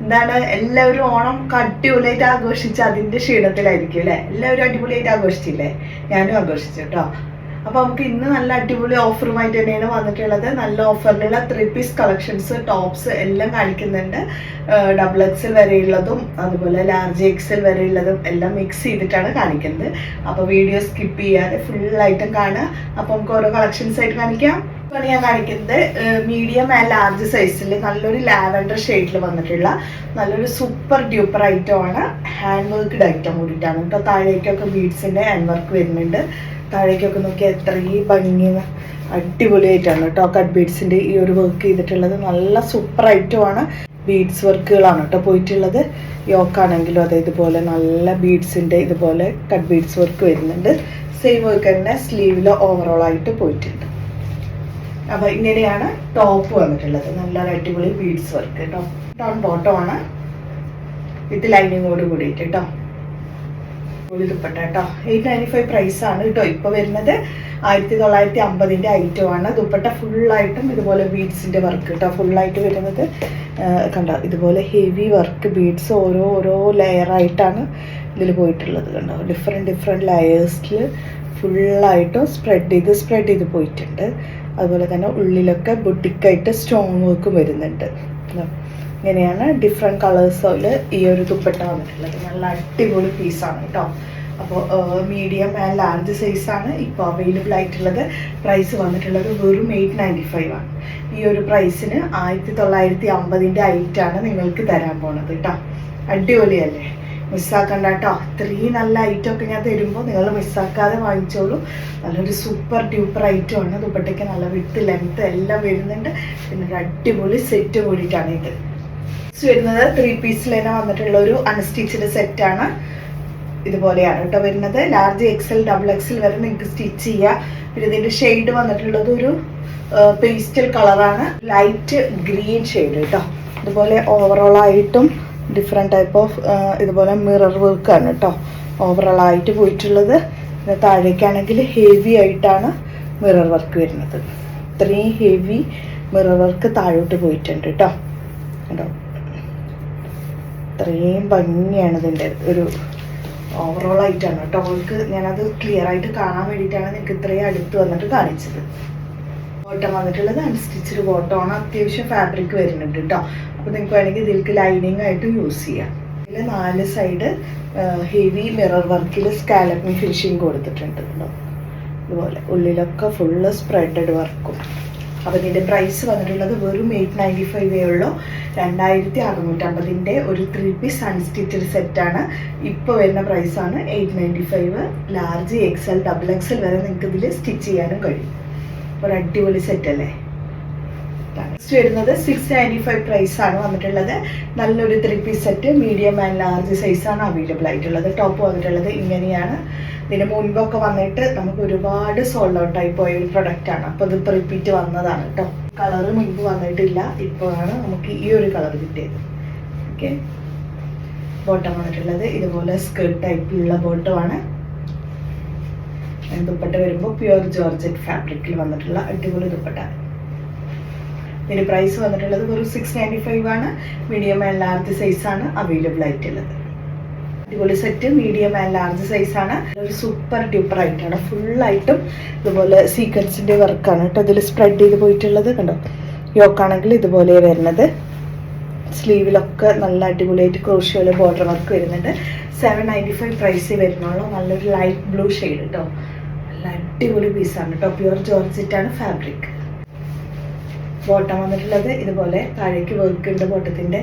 എന്താണ് എല്ലാവരും ഓണം അടിപൊളിയായിട്ട് ആഘോഷിച്ച് അതിന്റെ ക്ഷീണത്തിലായിരിക്കും അല്ലെ? എല്ലാവരും അടിപൊളിയായിട്ട് ആഘോഷിച്ചില്ലേ? ഞാനും ആഘോഷിച്ചു കേട്ടോ. അപ്പൊ നമുക്ക് ഇന്ന് നല്ല അടിപൊളി ഓഫറുമായിട്ട് തന്നെയാണ് വന്നിട്ടുള്ളത്. നല്ല ഓഫറിലുള്ള ത്രീ പീസ് കളക്ഷൻസ് ടോപ്സ് എല്ലാം കാണിക്കുന്നുണ്ട്. ഡബിൾ എക്സിൽ വരെയുള്ളതും അതുപോലെ ലാർജ് എക്സിൽ വരെയുള്ളതും എല്ലാം മിക്സ് ചെയ്തിട്ടാണ് കാണിക്കുന്നത്. അപ്പൊ വീഡിയോ സ്കിപ്പ് ചെയ്യാതെ ഫുൾ ആയിട്ടും കാണുക. അപ്പൊ നമുക്ക് ഓരോ കളക്ഷൻസ് ആയിട്ട് കാണിക്കാം. ഇപ്പൊ ഞാൻ കാണിക്കുന്നത്. മീഡിയം ആൻഡ് ലാർജ് സൈസിൽ നല്ലൊരു ലാവൻഡർ ഷെയ്ഡിൽ വന്നിട്ടുള്ള നല്ലൊരു സൂപ്പർ ഡ്യൂപ്പർ ഐറ്റം ആണ്. ഹാൻഡ് വർക്ക്ഡ് ഐറ്റം കൂടിയിട്ടാണ്. കേട്ടോ താഴേക്കൊക്കെ ബീഡ്സിന്റെ ഹാൻഡ് വർക്ക് വരുന്നുണ്ട്. താഴേക്കൊക്കെ നോക്കിയാൽ എത്രയും ഭംഗി അടിപൊളിയായിട്ടാണ് കേട്ടോ കട്ട് ബീഡ്സിന്റെ ഈ ഒരു വർക്ക് ചെയ്തിട്ടുള്ളത്. നല്ല സൂപ്പർ ഐറ്റമാണ് ബീഡ്സ് വർക്കുകളാണ് കേട്ടോ പോയിട്ടുള്ളത്. യോക്കാണെങ്കിലും അതെ ഇതുപോലെ നല്ല ബീഡ്സിന്റെ ഇതുപോലെ കട്ട് ബീഡ്സ് വർക്ക് വരുന്നുണ്ട്. സെയിം വർക്ക് തന്നെ സ്ലീവിൽ ഓവറോൾ ആയിട്ട് പോയിട്ടുണ്ട്. അപ്പോൾ ഇങ്ങനെയാണ് ടോപ്പ് വന്നിട്ടുള്ളത്. നല്ല അടിപൊളി ബീഡ്സ് വർക്ക് കേട്ടോ. ടോൺ ആണ്. വിത്ത് ലൈനിങ്ങോട് കൂടിയിട്ട് കേട്ടോ. ഒരു ദുപ്പട്ട കേട്ടോ എയ്റ്റ് നയന്റി ഫൈവ് പ്രൈസ് ആണ് കേട്ടോ ഇപ്പൊ വരുന്നത്. ആയിരത്തി തൊള്ളായിരത്തി അമ്പതിന്റെ ഐറ്റം ആണ്. ദുപ്പട്ട ഫുള്ളായിട്ടും ഇതുപോലെ ബീഡ്സിന്റെ വർക്ക് കേട്ടോ ഫുള്ളായിട്ട് വരുന്നത് കണ്ടോ? ഇതുപോലെ ഹെവി വർക്ക് ബീഡ്സ് ഓരോ ഓരോ ലെയർ ആയിട്ടാണ് ഇതിൽ പോയിട്ടുള്ളത് കണ്ടോ? ഡിഫറെന്റ് ഡിഫറെന്റ് ലെയേഴ്സിൽ ഫുള്ളായിട്ടും സ്പ്രെഡ് ചെയ്ത് സ്പ്രെഡ് ചെയ്ത് പോയിട്ടുണ്ട്. അതുപോലെ തന്നെ ഉള്ളിലൊക്കെ ബുട്ടിക്കായിട്ട് സ്റ്റോൺ വർക്കും വരുന്നുണ്ട്? ഇങ്ങനെയാണ് ഡിഫറെന്റ് കളേഴ്സിൽ ഈ ഒരു ദുപ്പട്ട വന്നിട്ടുള്ളത്. നല്ല അടിപൊളി പീസാണ് കേട്ടോ അപ്പോൾ മീഡിയം ആൻഡ് ലാർജ് സൈസാണ് ഇപ്പോൾ അവൈലബിൾ ആയിട്ടുള്ളത്. പ്രൈസ് വന്നിട്ടുള്ളത് വെറും എയ്റ്റ് നയന്റി ഫൈവ് ആണ്. ഈ ഒരു പ്രൈസിന് ആയിരത്തി തൊള്ളായിരത്തി അമ്പതിന്റെ ഐറ്റാണ് നിങ്ങൾക്ക് തരാൻ പോണത് കേട്ടോ അടിപൊളിയല്ലേ? മിസ്സാക്കണ്ട കേട്ടോ അത്രയും നല്ല ഐറ്റം ഒക്കെ ഞാൻ തരുമ്പോൾ നിങ്ങൾ മിസ്സാക്കാതെ വാങ്ങിച്ചോളൂ. നല്ലൊരു സൂപ്പർ ഡ്യൂപ്പർ ഐറ്റം ആണ്. ദുപ്പട്ടയ്ക്ക് നല്ല വിട്ട് ലെങ്ത്ത് എല്ലാം വരുന്നുണ്ട്. പിന്നെ ഒരു അടിപൊളി സെറ്റ് കൂടിയിട്ടാണ് ഇത്. വരുന്നത് ത്രീ പീസിൽ തന്നെ വന്നിട്ടുള്ള ഒരു അൺസ്റ്റിച്ചഡ് സെറ്റാണ് ഇതുപോലെയാണ് കേട്ടോ വരുന്നത്. ലാർജ് എക്സൽ ഡബിൾ എക്സൽ വരെ നിങ്ങൾക്ക് സ്റ്റിച്ച് ചെയ്യാം. പിന്നെ ഇതിന്റെ ഷെയ്ഡ് വന്നിട്ടുള്ളത് ഒരു പേസ്റ്റൽ കളറാണ് ലൈറ്റ് ഗ്രീൻ ഷെയ്ഡ് കേട്ടോ. ഇതുപോലെ ഓവറോൾ ആയിട്ടും ഡിഫറെന്റ് ടൈപ്പ് ഓഫ് ഇതുപോലെ മിറർ വർക്കാണ് കേട്ടോ. ഓവറോൾ ആയിട്ട് പോയിട്ടുള്ളത്. പിന്നെ താഴേക്കാണെങ്കിൽ ഹെവി ആയിട്ടാണ് മിറർ വർക്ക് വരുന്നത്. ഇത്രയും ഹെവി മിറർ വർക്ക് താഴോട്ട് പോയിട്ടുണ്ട് കേട്ടോ. കേട്ടോ ഇത്രയും ഭംഗിയാണ് ഇതിന്റെ ഒരു ഓവറോൾ ആയിട്ടാണ് കേട്ടോ. അവൾക്ക് ഞാനത് ക്ലിയർ ആയിട്ട് കാണാൻ വേണ്ടിയിട്ടാണ് നിങ്ങൾക്ക് ഇത്രയും അടുത്ത് വന്നിട്ട് കാണിച്ചത്. ബോട്ടം വന്നിട്ടുള്ളത് അൺസ്റ്റിച്ചഡ് ആണ്. അത്യാവശ്യം ഫാബ്രിക് വരുന്നുണ്ട് കേട്ടോ. അപ്പോൾ നിങ്ങൾക്ക് വേണമെങ്കിൽ ഇതിലേക്ക് ലൈനിങ് ആയിട്ട് യൂസ് ചെയ്യാം. ഇതിൽ നാല് സൈഡ് ഹെവി മിറർ വർക്കിൽ സ്കാലപ്പിന് ഫിനിഷിങ് കൊടുത്തിട്ടുണ്ട് കേട്ടോ. ഇതുപോലെ ഉള്ളിലൊക്കെ ഫുള്ള് സ്പ്രെഡഡ് വർക്കും അപ്പോൾ ഇതിന്റെ പ്രൈസ് വന്നിട്ടുള്ളത് വെറും എയ്റ്റ് നയന്റി ഫൈവേ ഉള്ളൂ. രണ്ടായിരത്തി അറുന്നൂറ്റമ്പതിന്റെ ഒരു ത്രീ പീസ് അൺസ്റ്റിച്ചഡ് സെറ്റാണ് ഇപ്പോൾ വരുന്ന പ്രൈസാണ് eight ninety five large XL double XL വരെ നിങ്ങൾക്ക് ഇതിൽ സ്റ്റിച്ച് ചെയ്യാനും കഴിയും. ഒരു അടിപൊളി സെറ്റ് അല്ലേ? നെക്സ്റ്റ് വരുന്നത് സിക്സ് നയന്റി ഫൈവ് പ്രൈസ് ആണ് വന്നിട്ടുള്ളത്. നല്ലൊരു three piece set medium and large size ആണ് അവൈലബിൾ ആയിട്ടുള്ളത്. ടോപ്പ് വന്നിട്ടുള്ളത് ഇങ്ങനെയാണ്. ഇതിന് മുൻപൊക്കെ വന്നിട്ട് നമുക്ക് ഒരുപാട് സോൾഡ് ഔട്ട് ആയി പോയ ഒരു പ്രൊഡക്റ്റ് ആണ്. അപ്പോൾ ഇത് റിപ്പീറ്റ് വന്നതാണ് കേട്ടോ കളറ് മുൻപ് വന്നിട്ടില്ല. ഇപ്പോഴാണ് നമുക്ക് ഈ ഒരു കളർ കിട്ടിയത്. ഓക്കെ ബോട്ടം വന്നിട്ടുള്ളത് ഇതുപോലെ സ്കേർട്ട് ടൈപ്പിലുള്ള ബോട്ടമാണ് ദുപ്പട്ട വരുമ്പോൾ പ്യുവർ ജോർജറ്റ് ഫാബ്രിക്കിൽ വന്നിട്ടുള്ള അടിപൊളി ദുപ്പട്ട. ഇതിന്റെ പ്രൈസ് വന്നിട്ടുള്ളത് വെറും സിക്സ് നയന്റി ഫൈവ് ആണ് മീഡിയം ആൻഡ് ലാർജ് ആണ് അവൈലബിൾ ആയിട്ടുള്ളത്. അടിപൊളി set medium and large size ആണ്. ഒരു സൂപ്പർ ഡ്യൂപ്പർ ആയിട്ടാണ് ഫുള്ളായിട്ടും ഇതുപോലെ സീക്വൻസിന്റെ വർക്കാണ് കേട്ടോ. ഇതിൽ സ്പ്രെഡ് ചെയ്ത് പോയിട്ടുള്ളത് കണ്ടോ? യോക്കാണെങ്കിൽ ഇതുപോലെ വരുന്നത്. സ്ലീവിലൊക്കെ നല്ല അടിപൊളിയായിട്ട് ക്രോഷ്യോയിൽ ബോർഡർ വർക്ക് വരുന്നുണ്ട്. സെവൻ നയന്റി ഫൈവ് പ്രൈസ് വരുന്നുള്ളൂ. നല്ലൊരു ലൈറ്റ് ബ്ലൂ ഷെയ്ഡ് കേട്ടോ നല്ല അടിപൊളി പീസാണ് കേട്ടോ. പ്യുവർ ജോർജറ്റ് ആണ് ഫാബ്രിക് ബോട്ടം വന്നിട്ടുള്ളത്. ഇതുപോലെ താഴേക്ക് വർക്ക് ഉണ്ട് ബോട്ടത്തിന്റെ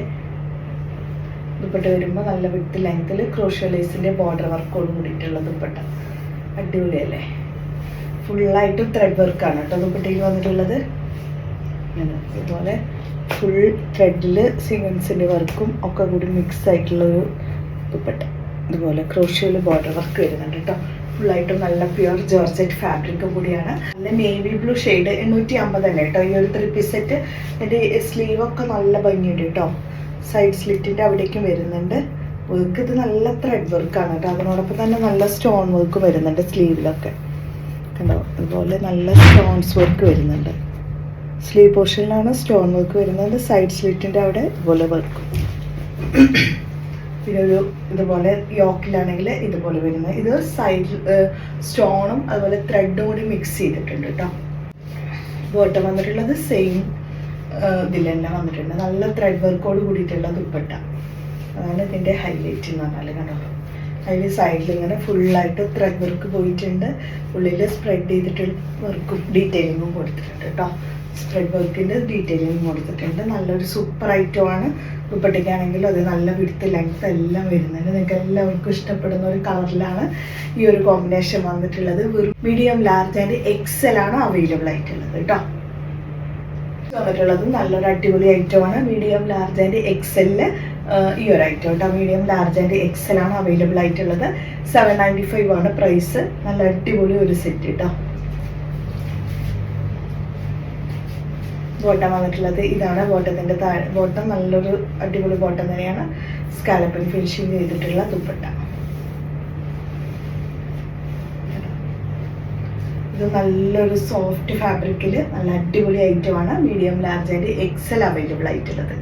ദുപ്പട്ട വരുമ്പോൾ നല്ല വിട്ട് ലെങ്ത്തിൽ ക്രോഷ്യലൈസിന്റെ ബോർഡർ വർക്കോട് കൂടിയിട്ടുള്ള ദുപ്പട്ട. അടിപൊളിയല്ലേ? ഫുള്ളായിട്ടും ത്രെഡ് വർക്കാണ് കേട്ടോ ദുപ്പട്ടയിൽ വന്നിട്ടുള്ളത്. ഇതുപോലെ ഫുൾ ത്രെഡിൽ സിമൻസിന്റെ വർക്കും ഒക്കെ കൂടി മിക്സ് ആയിട്ടുള്ള ഒരു ദുപ്പട്ട. ഇതുപോലെ ക്രോഷ്യയിൽ ബോർഡർ വർക്ക് വരുന്നുണ്ട് കേട്ടോ. ഫുള്ളായിട്ടും നല്ല പ്യുവർ ജോർജറ്റ് ഫാബ്രിക്കും കൂടിയാണ് നല്ല നേവി ബ്ലൂ ഷെയ്ഡ് എണ്ണൂറ്റി അമ്പത് തന്നെ കേട്ടോ? ഈ ഒരു ത്രീ പീസ് സെറ്റ് എന്റെ സ്ലീവൊക്കെ നല്ല ഭംഗിയുണ്ട് കേട്ടോ. സൈഡ് സ്ലിറ്റിന്റെ അവിടേക്കും വരുന്നുണ്ട്. വർക്ക് ഇത് നല്ല ത്രെഡ് വർക്കാണ് കേട്ടോ. അതിനോടൊപ്പം തന്നെ നല്ല സ്റ്റോൺ വർക്ക് വരുന്നുണ്ട് സ്ലീവിലൊക്കെ കണ്ടോ? അതുപോലെ നല്ല സ്റ്റോൺസ് വർക്ക് വരുന്നുണ്ട്. സ്ലീവ് പോർഷനിലാണ് സ്റ്റോൺ വർക്ക് വരുന്നത്. സൈഡ് സ്ലിറ്റിന്റെ അവിടെ ഇതുപോലെ വർക്ക് പിന്നെ ഒരു ഇതുപോലെ യോക്കിലാണെങ്കിൽ ഇതുപോലെ വരുന്നത്. ഇത് സൈഡ് സ്റ്റോണും അതുപോലെ ത്രെഡും കൂടി മിക്സ് ചെയ്തിട്ടുണ്ട് കേട്ടോ. ബോട്ടം വന്നിട്ടുള്ളത് സെയിം തന്നെ വന്നിട്ടുണ്ട്. നല്ല ത്രെഡ് വർക്കോട് കൂടിയിട്ടുള്ള ദുപ്പട്ട. അതാണ് ഇതിന്റെ ഹൈലൈറ്റ് എന്ന് പറഞ്ഞാൽ കണ്ടോ? അതിൽ സൈഡിൽ ഇങ്ങനെ ഫുള്ളായിട്ട് ത്രെഡ് വർക്ക് പോയിട്ടുണ്ട്. ഉള്ളിൽ സ്പ്രെഡ് ചെയ്തിട്ടുള്ള വർക്കും ഡീറ്റെയിലിങ്ങും കൊടുത്തിട്ടുണ്ട് കേട്ടോ. സ്പ്രെഡ് വർക്കിന്റെ ഡീറ്റെയിലിംഗ് കൊടുത്തിട്ടുണ്ട്. നല്ലൊരു സൂപ്പർ ഐറ്റം ഐറ്റമാണ് ദുപ്പട്ടയ്ക്കാണെങ്കിലും അത് നല്ല വിടുത്ത് ലെങ്ത് എല്ലാം വരുന്നുണ്ട്. നിങ്ങൾക്ക് എല്ലാവർക്കും ഇഷ്ടപ്പെടുന്ന ഒരു കളറിലാണ് ഈ ഒരു കോമ്പിനേഷൻ വന്നിട്ടുള്ളത്. മീഡിയം ലാർജ് ആൻഡ് എക്സൽ ആണ് അവൈലബിൾ ആയിട്ടുള്ളത് കേട്ടോ. വന്നിട്ടുള്ളത് നല്ലൊരു അടിപൊളി ഐറ്റമാണ് മീഡിയം ലാർജ് ആൻഡ് എക്സലിൽ ഈ ഒരു ഐറ്റം കേട്ടോ മീഡിയം ലാർജ് ആൻഡ് എക്സൽ ആണ് അവൈലബിൾ ആയിട്ടുള്ളത്. സെവൻ നയന്റി ഫൈവ് ആണ് പ്രൈസ് നല്ല അടിപൊളി ഒരു സെറ്റ് കേട്ടോ ബോട്ടം വന്നിട്ടുള്ളത് ഇതാണ്. ബോട്ടത്തിന്റെ താഴെ ബോട്ടം നല്ലൊരു അടിപൊളി ബോട്ടം തന്നെയാണ്. സ്കാലപ്പിൽ ഫിനിഷിങ് ചെയ്തിട്ടുള്ള ദുപ്പട്ട. ഇത് നല്ലൊരു സോഫ്റ്റ് ഫാബ്രിക്കിൽ നല്ല അടിപൊളി ഐറ്റമാണ് മീഡിയം ലാർജ് ആയിട്ട് എക്സൽ അവൈലബിൾ ആയിട്ടുള്ളത്.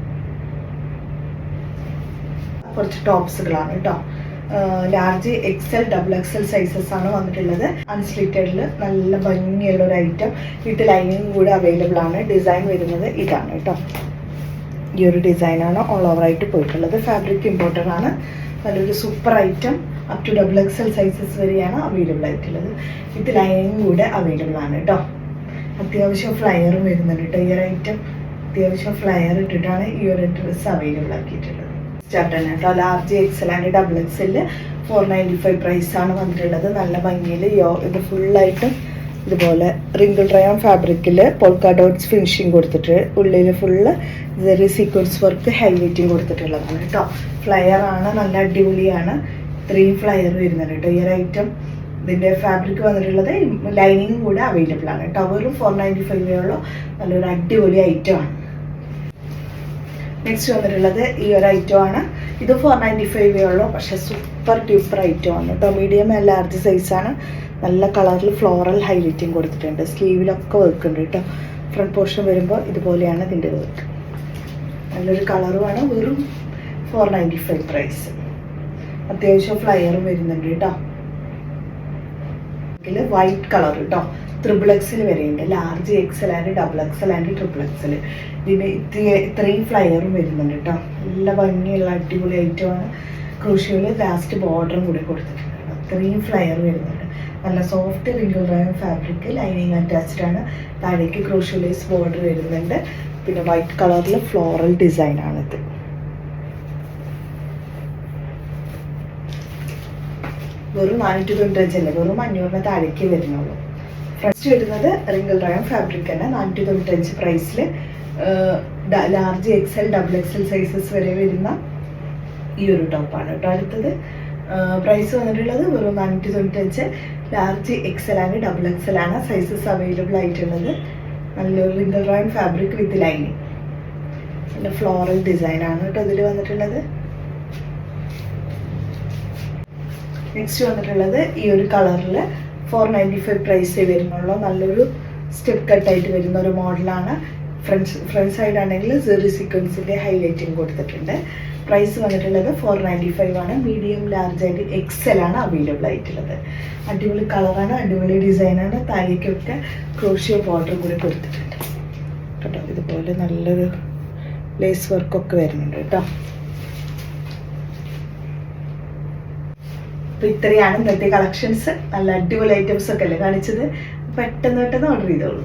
കുറച്ച് ടോപ്സുകളാണ് കേട്ടോ large XL double XL sizes ആണ് വന്നിട്ടുള്ളത്. അൺസ്ലിറ്റഡിൽ നല്ല ഭംഗിയുള്ള ഒരു ഐറ്റം വിത്ത് ലൈനിങ് കൂടെ അവൈലബിൾ ആണ്. ഡിസൈൻ വരുന്നത് ഇതാണ് കേട്ടോ ഈ ഒരു ഡിസൈനാണ് ഓൾ ഓവർ ആയിട്ട് പോയിട്ടുള്ളത്. ഫാബ്രിക് ഇമ്പോർട്ടഡ് ആണ്. നല്ലൊരു super item up to double XL sizes വരെയാണ് അവൈലബിൾ ആയിട്ടുള്ളത്. വിത്ത് ലൈനിങ് കൂടെ അവൈലബിൾ ആണ് കേട്ടോ അത്യാവശ്യം ഫ്ലയറും വരുന്നുണ്ട് ഒരു ഐറ്റം അത്യാവശ്യം ഫ്ലയർ ഇട്ടിട്ടാണ് ഈ ഒരു ഡ്രസ്സ് അവൈലബിൾ ആക്കിയിട്ടുള്ളത്. സ്റ്റാർട്ടാണ് കേട്ടോ large XL and double XL four ninety five പ്രൈസാണ് വന്നിട്ടുള്ളത്. നല്ല ഭംഗിയിൽ യോ ഇത് ഫുള്ളായിട്ടും ഇതുപോലെ റിങ്കിൾ റയോൺ ഫാബ്രിക്കിൽ പോൾക്ക ഡോട്ട്സ് ഫിനിഷിങ് കൊടുത്തിട്ട് ഉള്ളിൽ ഫുള്ള് ഇതൊരു സീക്വൻസ് വർക്ക് ഹൈലൈറ്റിങ് കൊടുത്തിട്ടുള്ളതാണ് കേട്ടോ ഫ്ലയർ ആണ് നല്ല അടിപൊളിയാണ്. ഇത്രയും ഫ്ലയർ വരുന്നുണ്ട് കേട്ടോ. ഈ ഒരു ഐറ്റം ഇതിന്റെ ഫാബ്രിക് വന്നിട്ടുള്ളത് ലൈനിങ് കൂടെ അവൈലബിൾ ആണ്. ടവറും വെറും ഫോർ നയന്റി ഫൈവ് ഉള്ളൂ. നല്ലൊരു അടിപൊളി ഐറ്റം ആണ്. നെക്സ്റ്റ് വന്നിട്ടുള്ളത് ഈ ഒരു ഐറ്റം ആണ്. ഇത് ഫോർ നയന്റി ഫൈവേ ഉള്ളൂ. പക്ഷെ സൂപ്പർ ഡ്യൂപ്പർ ഐറ്റം ആണ് കേട്ടോ. മീഡിയം ലാർജ് സൈസാണ് നല്ല കളറിൽ ഫ്ലോറൽ ഹൈലൈറ്റിങ് കൊടുത്തിട്ടുണ്ട്. സ്ലീവിലൊക്കെ വർക്ക് ഉണ്ട് കേട്ടോ. ഫ്രണ്ട് പോർഷൻ വരുമ്പോൾ ഇതുപോലെയാണ് ഇതിന്റെ വർക്ക് നല്ലൊരു കളറുമാണ് വെറും ഫോർ നയന്റി ഫൈവ് പ്രൈസ് അത്യാവശ്യം ഫ്ലയറും വരുന്നുണ്ട് കേട്ടോ വൈറ്റ് കളർ കേട്ടോ ത്രിബിൾ എക്സിൽ വരെയുണ്ട്. Large XL and double XL and triple XL ഇതിന് ഇത്രയും ഫ്ലയറും വരുന്നുണ്ട് കേട്ടോ നല്ല ഭംഗിയുള്ള അടിപൊളി ഐറ്റമാണ് ക്രൂഷ്യയിൽ ലാസ്റ്റ് ബോർഡറും കൂടി കൊടുത്തിട്ടുണ്ട്. അത്രയും ഫ്ലയർ വരുന്നുണ്ട്. നല്ല soft wrinkle fabric lining attached ആണ്. താഴേക്ക് ക്രൂഷ്യലൈസ് ബോർഡർ വരുന്നുണ്ട്. പിന്നെ വൈറ്റ് കളറിൽ ഫ്ലോറൽ ഡിസൈൻ വെറും നാനൂറ്റി തൊണ്ണൂറ്റഞ്ചല്ല വെറും അഞ്ഞൂറിന് താഴേക്ക് വരുന്നുള്ളൂ. ഫസ്റ്റ് വരുന്നത് റിംഗിൾ റയോൺ ഫാബ്രിക് തന്നെ നാനൂറ്റി തൊണ്ണൂറ്റഞ്ച് പ്രൈസിൽ large XL double XL sizes വരെ വരുന്ന ഈ ഒരു ടോപ്പാണ് കേട്ടോ. അടുത്തത് പ്രൈസ് വന്നിട്ടുള്ളത് വെറും നാനൂറ്റി തൊണ്ണൂറ്റഞ്ച്. ലാർജ് എക്സൽ ആണ് ഡബിൾ എക്സൽ ആണ് സൈസസ് അവൈലബിൾ ആയിട്ടുള്ളത്. നല്ലൊരു wrinkle rayon fabric with lining floral ഡിസൈനാണ് കേട്ടോ ഇതിൽ വന്നിട്ടുള്ളത്. നെക്സ്റ്റ് വന്നിട്ടുള്ളത് ഈ ഒരു കളറിൽ ഫോർ നയന്റി ഫൈവ് പ്രൈസേ വരുന്നുള്ളൂ നല്ലൊരു സ്റ്റെപ്പ് കട്ടായിട്ട് വരുന്ന ഒരു മോഡലാണ്. ഫ്രണ്ട്സ് ഫ്രണ്ട് സൈഡ് ആണെങ്കിൽ സെറി സീക്വൻസിന്റെ ഹൈലൈറ്റിംഗ് കൊടുത്തിട്ടുണ്ട്. പ്രൈസ് വന്നിട്ടുള്ളത് ഫോർ നയന്റി ഫൈവ് ആണ്. മീഡിയം ലാർജ് ആയിട്ട് എക്സൽ ആണ് അവൈലബിൾ ആയിട്ടുള്ളത്. അടിപൊളി കളറാണ് അടിപൊളി ഡിസൈനാണ് താഴേക്കൊക്കെ ക്രോഷ്യോ ബോർഡർ കൂടി കൊടുത്തിട്ടുണ്ട്. കേട്ടോ ഇതുപോലെ നല്ലൊരു ലേസ് വർക്കൊക്കെ വരുന്നുണ്ട് കേട്ടോ. അപ്പൊ ഇത്രയാണ് ഇന്നത്തെ കളക്ഷൻസ്. നല്ല അടിപൊളി ഐറ്റംസ് ഒക്കെ അല്ലേ കാണിച്ചത്. പെട്ടെന്ന് പെട്ടെന്ന് ഓർഡർ ചെയ്തോളൂ.